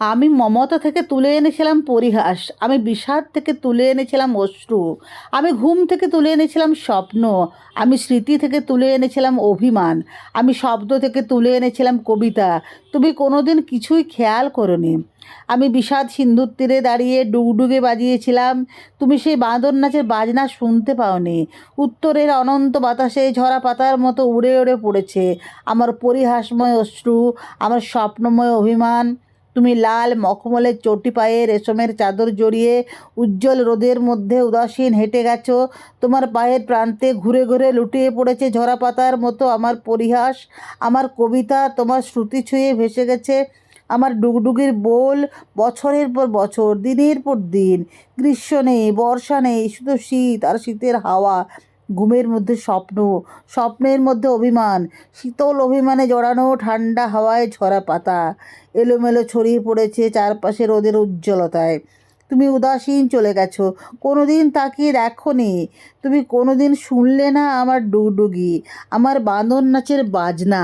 আমি মমতা থেকে তুলে এনেছিলাম পরিহাস, আমি বিষাদ থেকে তুলে এনেছিলাম অশ্রু, আমি ঘুম থেকে তুলে এনেছিলাম স্বপ্ন, আমি স্মৃতি থেকে তুলে এনেছিলাম অভিমান, আমি শব্দ থেকে তুলে এনেছিলাম কবিতা, তুমি কোনোদিন কিছুই খেয়াল করনি। আমি বিষাদ সিন্ধুর তীরে দাঁড়িয়ে ডুগডুগে বাজিয়েছিলাম, তুমি সেই বাঁদর নাচের বাজনা শুনতে পাওনি, উত্তরের অনন্ত বাতাসে ঝরা পাতার মতো উড়ে উড়ে পড়েছে, আমার পরিহাসময় অশ্রু, আমার স্বপ্নময় অভিমান তুমি লাল মখমলের চটি পায়ে রেশমের চাদর জড়িয়ে উজ্জ্বল রোদের মধ্যে উদাসীন হেঁটে গেছো। তোমার পায়ের প্রান্তে ঘুরে ঘুরে লুটিয়ে পড়েছে ঝরা পাতার মতো আমার পরিহাস। আমার কবিতা তোমার শ্রুতি ছুঁয়ে ভেসে গেছে। আমার ডুগডুগির বোল বছরের পর বছর, দিনের পর দিন। গ্রীষ্ম নেই, বর্ষা নেই, শুধু শীত আর শীতের হাওয়া। ঘুমের মধ্যে স্বপ্ন, স্বপ্নের মধ্যে অভিমান। শীতল অভিমানে জড়ানো ঠান্ডা হাওয়ায় ছড়া পাতা। এলোমেলো ছড়িয়ে পড়েছে চারপাশে রোদের উজ্জ্বলতায়। তুমি উদাসীন চলে গেছো কোনো দিন তাকিয়ে দেখো নি তুমি কোনো দিন শুনলে না আমার ডুগডুগি, আমার বাঁধন নাচের বাজনা।